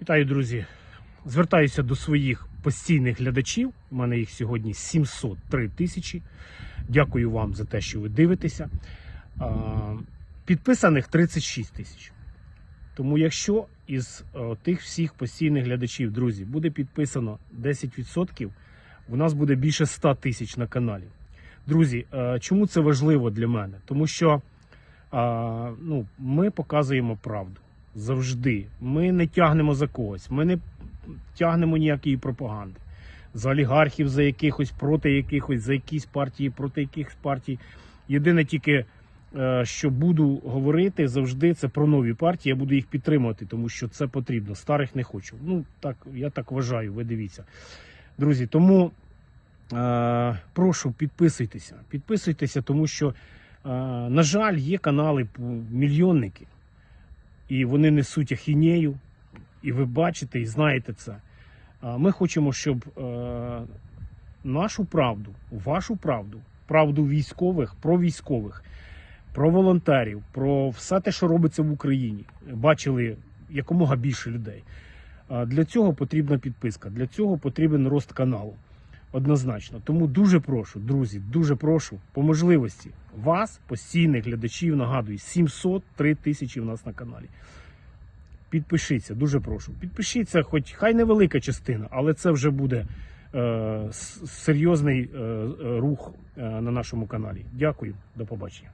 Вітаю, друзі. Звертаюся до своїх постійних глядачів. У мене їх сьогодні 703 тисячі. Дякую вам за те, що ви дивитеся. Підписаних 36 тисяч. Тому, якщо із тих всіх постійних глядачів, друзі, буде підписано 10%, у нас буде більше 100 тисяч на каналі. Друзі, е, чому це важливо для мене? Тому що ну, ми показуємо правду завжди. Ми не тягнемо за когось, ми не тягнемо ніякої пропаганди. За олігархів, за якихось, проти якихось, за якісь партії, проти якихось партій. Єдине тільки, е, що буду говорити завжди, це про нові партії. Я буду їх підтримувати, тому що це потрібно. Старих не хочу. Ну так я так вважаю. Ви дивіться, друзі. Тому е, прошу підписуйтеся. Підписуйтеся, тому що, е, на жаль, є канали мільйонники, і вони несуть ахінею. І ви бачите і знаєте це. Ми хочемо, щоб е, нашу правду, вашу правду, правду військових, про військових, про волонтерів, про все те, що робиться в Україні, бачили якомога більше людей. Для цього потрібна підписка, для цього потрібен рост каналу. Однозначно. Тому дуже прошу, друзі, дуже прошу по можливості вас, постійних глядачів, нагадую, 703 тисячі в нас на каналі. Підпишіться, дуже прошу. Підпишіться, хоч хай невелика частина, але це вже буде е, серйозний е, е, рух е, на нашому каналі. Дякую, до побачення.